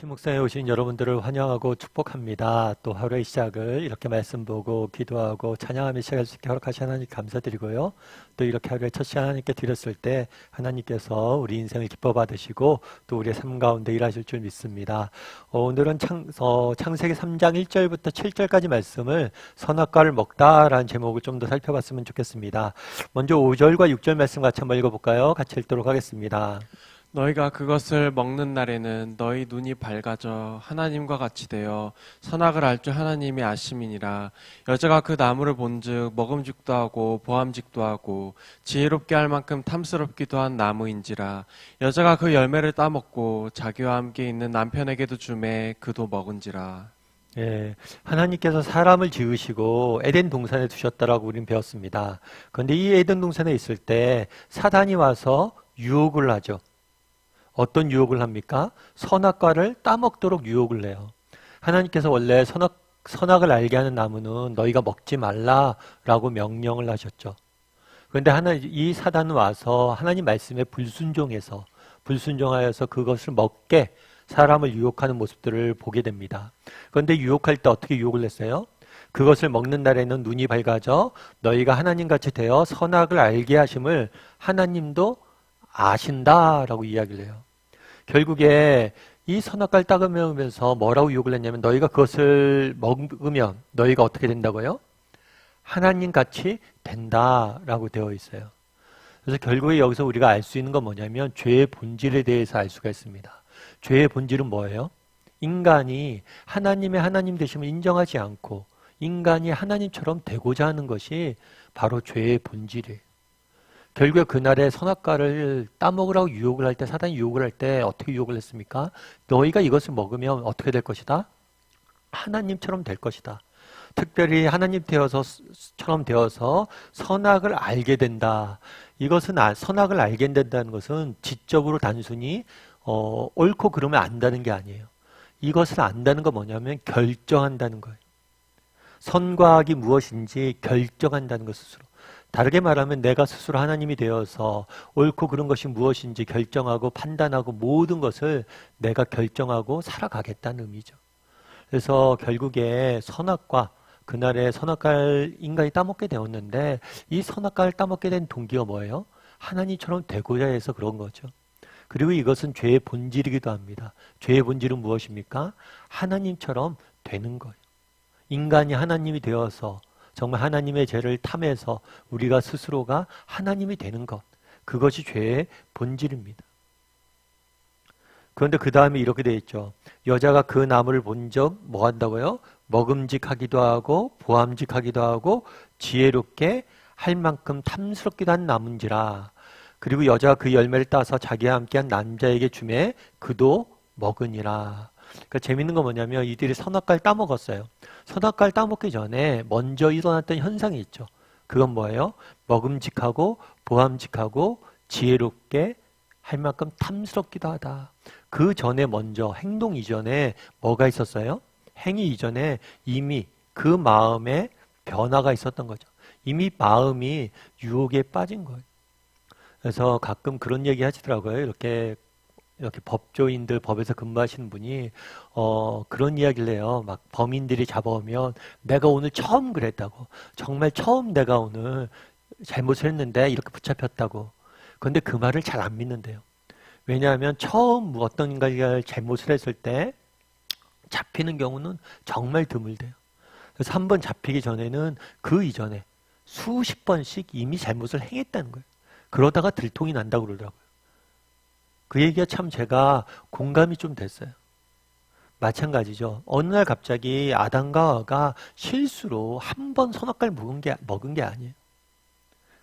묵상에 오신 여러분들을 환영하고 축복합니다. 또 하루의 시작을 이렇게 말씀 보고 기도하고 찬양하며 시작할 수 있게 허락하신 하나님 감사드리고요. 또 이렇게 하루의 첫 시간 하나님께 드렸을 때 하나님께서 우리 인생을 기뻐 받으시고 또 우리의 삶 가운데 일하실 줄 믿습니다. 어, 오늘은 창, 어, 창세기 3장 1절부터 7절까지 말씀을 선악과를 먹다라는 제목을 좀 더 살펴봤으면 좋겠습니다. 먼저 5절과 6절 말씀 같이 한번 읽어볼까요? 같이 읽도록 하겠습니다. 너희가 그것을 먹는 날에는 너희 눈이 밝아져 하나님과 같이 되어 선악을 알 줄 하나님이 아심이니라 여자가 그 나무를 본즉 먹음직도 하고 보암직도 하고 지혜롭게 할 만큼 탐스럽기도 한 나무인지라 여자가 그 열매를 따먹고 자기와 함께 있는 남편에게도 주매 그도 먹은지라 예, 하나님께서 사람을 지으시고 에덴 동산에 두셨다라고 우리는 배웠습니다. 그런데 이 에덴 동산에 있을 때 사단이 와서 유혹을 하죠. 어떤 유혹을 합니까? 선악과를 따먹도록 유혹을 해요. 하나님께서 원래 선악, 선악을 알게 하는 나무는 너희가 먹지 말라라고 명령을 하셨죠. 그런데 하나, 이 사단은 와서 하나님 말씀에 불순종해서, 불순종하여서 그것을 먹게 사람을 유혹하는 모습들을 보게 됩니다. 그런데 유혹할 때 어떻게 유혹을 했어요? 그것을 먹는 날에는 눈이 밝아져 너희가 하나님같이 되어 선악을 알게 하심을 하나님도 아신다라고 이야기를 해요. 결국에 이 선악과를 따가면서 뭐라고 유혹을 했냐면 너희가 그것을 먹으면 너희가 어떻게 된다고요? 하나님 같이 된다라고 되어 있어요. 그래서 결국에 여기서 우리가 알 수 있는 건 뭐냐면 죄의 본질에 대해서 알 수가 있습니다. 죄의 본질은 뭐예요? 인간이 하나님의 하나님 되심을 인정하지 않고 인간이 하나님처럼 되고자 하는 것이 바로 죄의 본질이에요. 결국에 그날에 선악과를 따먹으라고 유혹을 할 때, 사단이 유혹을 할 때 어떻게 유혹을 했습니까? 너희가 이것을 먹으면 어떻게 될 것이다? 하나님처럼 될 것이다. 특별히 하나님 되어서처럼 되어서 선악을 알게 된다. 이것은 아- 선악을 알게 된다는 것은 지적으로 단순히 어, 옳고 그러면 안다는 게 아니에요. 이것을 안다는 건 뭐냐면 결정한다는 거예요. 선과 악이 무엇인지 결정한다는 것 스스로. 다르게 말하면 내가 스스로 하나님이 되어서 옳고 그런 것이 무엇인지 결정하고 판단하고 모든 것을 내가 결정하고 살아가겠다는 의미죠. 그래서 결국에 선악과 그날에 선악과를 인간이 따먹게 되었는데 이 선악과를 따먹게 된 동기가 뭐예요? 하나님처럼 되고자 해서 그런 거죠. 그리고 이것은 죄의 본질이기도 합니다. 죄의 본질은 무엇입니까? 하나님처럼 되는 거예요. 인간이 하나님이 되어서 정말 하나님의 죄를 탐해서 우리가 스스로가 하나님이 되는 것. 그것이 죄의 본질입니다. 그런데 그 다음에 이렇게 되어 있죠. 여자가 그 나무를 본 적 뭐 한다고요? 먹음직하기도 하고 보암직하기도 하고 지혜롭게 할 만큼 탐스럽기도 한 나무인지라. 그리고 여자가 그 열매를 따서 자기와 함께한 남자에게 주매 그도 먹으니라. 그러니까 재밌는 건 뭐냐면 이들이 선악과를 따먹었어요. 선악과를 따먹기 전에 먼저 일어났던 현상이 있죠. 그건 뭐예요? 먹음직하고 보암직하고 지혜롭게 할 만큼 탐스럽기도 하다. 그 전에 먼저 행동 이전에 뭐가 있었어요? 행위 이전에 이미 그 마음에 변화가 있었던 거죠. 이미 마음이 유혹에 빠진 거예요. 그래서 가끔 그런 얘기 하시더라고요. 이렇게 이렇게 법조인들 법에서 근무하시는 분이 어 그런 이야기를 해요. 막 범인들이 잡아오면 내가 오늘 처음 그랬다고. 정말 처음 내가 오늘 잘못을 했는데 이렇게 붙잡혔다고. 그런데 그 말을 잘 안 믿는데요. 왜냐하면 처음 어떤 인간이 잘못을 했을 때 잡히는 경우는 정말 드물대요. 그래서 한 번 잡히기 전에는 그 이전에 수십 번씩 이미 잘못을 행했다는 거예요. 그러다가 들통이 난다고 그러더라고요. 그 얘기가 참 제가 공감이 좀 됐어요. 마찬가지죠. 어느 날 갑자기 아담과 하와가 실수로 한 번 선악과를 먹은 게, 먹은 게 아니에요.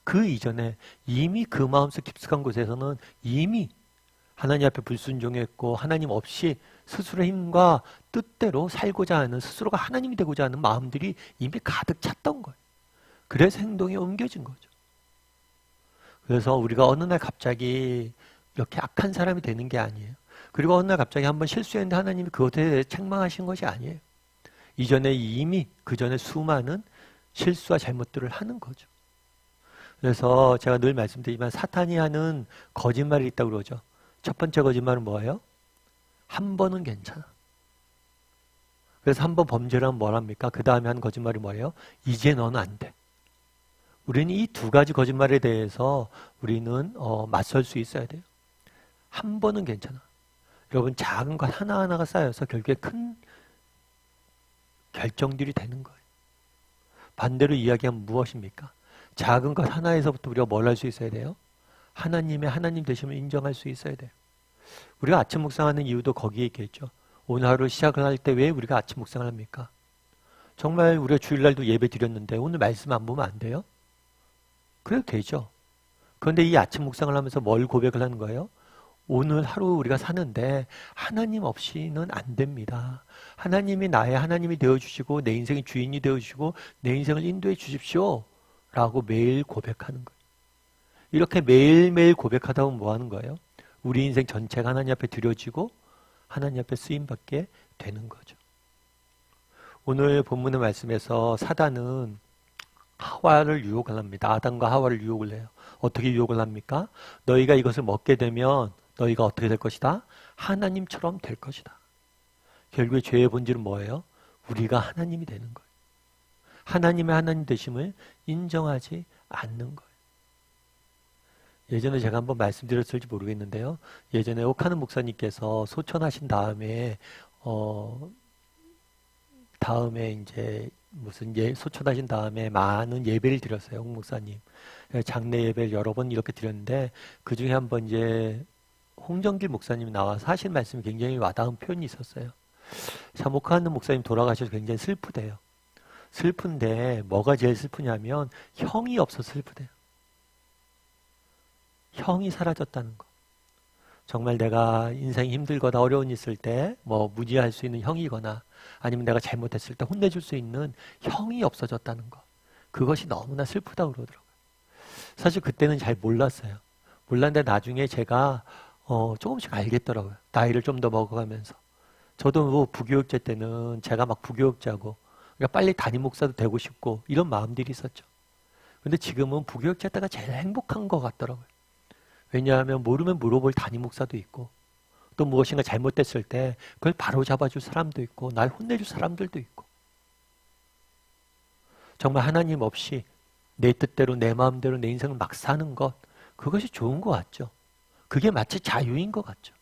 그 이전에 이미 그 마음속 깊숙한 곳에서는 이미 하나님 앞에 불순종했고 하나님 없이 스스로의 힘과 뜻대로 살고자 하는 스스로가 하나님이 되고자 하는 마음들이 이미 가득 찼던 거예요. 그래서 행동이 옮겨진 거죠. 그래서 우리가 어느 날 갑자기 이렇게 악한 사람이 되는 게 아니에요. 그리고 어느 날 갑자기 한번 실수했는데 하나님이 그것에 대해 책망하신 것이 아니에요. 이전에 이미 그 전에 수많은 실수와 잘못들을 하는 거죠. 그래서 제가 늘 말씀드리지만 사탄이 하는 거짓말이 있다고 그러죠. 첫 번째 거짓말은 뭐예요? 한 번은 괜찮아. 그래서 한 번 범죄를 하면 뭐랍니까? 그 다음에 한 거짓말이 뭐예요? 이제 너는 안 돼. 우리는 이 두 가지 거짓말에 대해서 우리는 어, 맞설 수 있어야 돼요. 한 번은 괜찮아. 여러분 작은 것 하나하나가 쌓여서 결국에 큰 결정들이 되는 거예요. 반대로 이야기하면 무엇입니까? 작은 것 하나에서부터 우리가 뭘 할 수 있어야 돼요? 하나님의 하나님 되심을 인정할 수 있어야 돼요. 우리가 아침 묵상하는 이유도 거기에 있겠죠. 오늘 하루 시작을 할 때 왜 우리가 아침 묵상을 합니까? 정말 우리가 주일날도 예배 드렸는데 오늘 말씀 안 보면 안 돼요? 그래도 되죠. 그런데 이 아침 묵상을 하면서 뭘 고백을 하는 거예요? 오늘 하루 우리가 사는데 하나님 없이는 안 됩니다. 하나님이 나의 하나님이 되어주시고 내 인생의 주인이 되어주시고 내 인생을 인도해 주십시오. 라고 매일 고백하는 거예요. 이렇게 매일매일 고백하다 보면 뭐 하는 거예요? 우리 인생 전체가 하나님 앞에 드려지고 하나님 앞에 쓰임받게 되는 거죠. 오늘 본문의 말씀에서 사단은 하와를 유혹을 합니다. 아담과 하와를 유혹을 해요. 어떻게 유혹을 합니까? 너희가 이것을 먹게 되면 너희가 어떻게 될 것이다? 하나님처럼 될 것이다. 결국에 죄의 본질은 뭐예요? 우리가 하나님이 되는 거예요. 하나님의 하나님 되심을 인정하지 않는 거예요. 예전에 제가 한번 말씀드렸을지 모르겠는데요. 예전에 옥하는 목사님께서 소천하신 다음에 어 다음에 이제 무슨 예 소천하신 다음에 많은 예배를 드렸어요. 옥 목사님. 장례 예배를 여러 번 이렇게 드렸는데 그 중에 한 번 이제 홍정길 목사님이 나와서 하신 말씀이 굉장히 와닿은 표현이 있었어요. 참 옥하는 목사님 돌아가셔서 굉장히 슬프대요. 슬픈데 뭐가 제일 슬프냐면 형이 없어 슬프대요. 형이 사라졌다는 거. 정말 내가 인생이 힘들거나 어려운 일 있을 때 뭐 무지할 수 있는 형이거나 아니면 내가 잘못했을 때 혼내줄 수 있는 형이 없어졌다는 거. 그것이 너무나 슬프다고 그러더라고요. 사실 그때는 잘 몰랐어요. 몰랐는데 나중에 제가 어, 조금씩 알겠더라고요. 나이를 좀 더 먹어가면서. 저도 뭐 부교육자 때는 제가 막 부교육자고 그러니까 빨리 담임 목사도 되고 싶고 이런 마음들이 있었죠. 근데 지금은 부교육자 때가 제일 행복한 것 같더라고요. 왜냐하면 모르면 물어볼 담임 목사도 있고 또 무엇인가 잘못됐을 때 그걸 바로 잡아줄 사람도 있고 날 혼내줄 사람들도 있고 정말 하나님 없이 내 뜻대로 내 마음대로 내 인생을 막 사는 것 그것이 좋은 것 같죠. 그게 마치 자유인 것 같죠.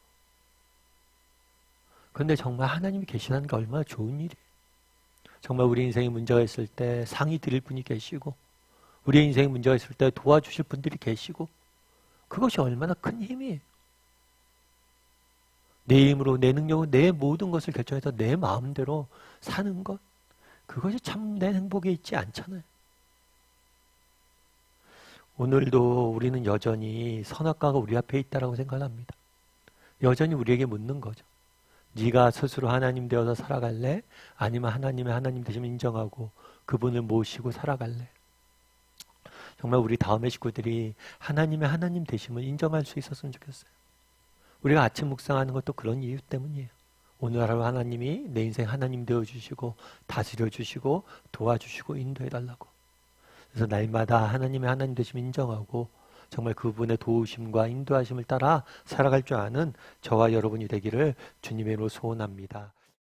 그런데 정말 하나님이 계시다는 게 얼마나 좋은 일이에요. 정말 우리 인생에 문제가 있을 때 상의 드릴 분이 계시고 우리 인생에 문제가 있을 때 도와주실 분들이 계시고 그것이 얼마나 큰 힘이에요. 내 힘으로 내 능력으로 내 모든 것을 결정해서 내 마음대로 사는 것 그것이 참된 행복에 있지 않잖아요. 오늘도 우리는 여전히 선악과가 우리 앞에 있다라고 생각합니다. 여전히 우리에게 묻는 거죠. 네가 스스로 하나님 되어서 살아갈래? 아니면 하나님의 하나님 되심을 인정하고 그분을 모시고 살아갈래? 정말 우리 다음의 식구들이 하나님의 하나님 되심을 인정할 수 있었으면 좋겠어요. 우리가 아침 묵상하는 것도 그런 이유 때문이에요. 오늘 하루 하나님이 내 인생 하나님 되어 주시고 다스려 주시고 도와주시고 인도해 달라고. 그래서 날마다 하나님의 하나님 되심을 인정하고 정말 그분의 도우심과 인도하심을 따라 살아갈 줄 아는 저와 여러분이 되기를 주님의 이름으로 소원합니다.